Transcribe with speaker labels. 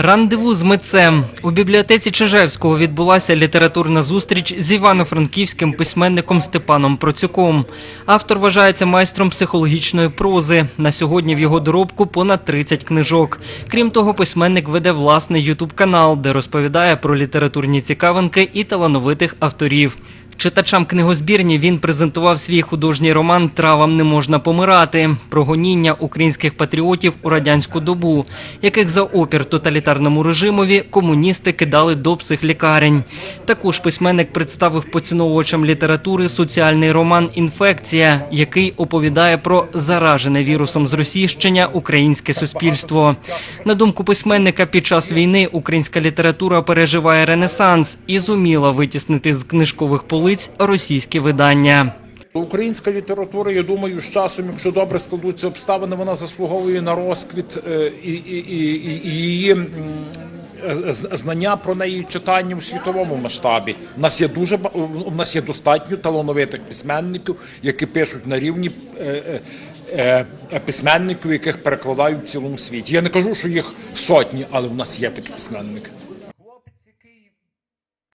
Speaker 1: Рандеву з митцем у бібліотеці Чижевського відбулася літературна зустріч з івано-франківським письменником Степаном Процюком. Автор вважається майстром психологічної прози. На сьогодні в його доробку понад 30 книжок. Крім того, письменник веде власний ютуб канал, де розповідає про літературні цікавинки і талановитих авторів. Читачам книгозбірні він презентував свій художній роман Травам не можна помирати про гоніння українських патріотів у радянську добу, яких за опір тоталітарному режимові комуністи кидали до психлікарень. Також письменник представив поціновувачам літератури соціальний роман Інфекція, який оповідає про заражене вірусом зросійщення українське суспільство. На думку письменника, під час війни українська література переживає ренесанс і зуміла витіснити з книжкових полиць російські видання.
Speaker 2: Українська література, я думаю, з часом, якщо добре складуться обставини, вона заслуговує на розквіт е, і, і, і, і- її е, знання про неї читання у світовому масштабі. У нас є дуже у нас є достатньо талановитих письменників, які пишуть на рівні. е, Письменників, яких перекладають в цілому світі. Я не кажу, що їх сотні, але в нас є такі письменники.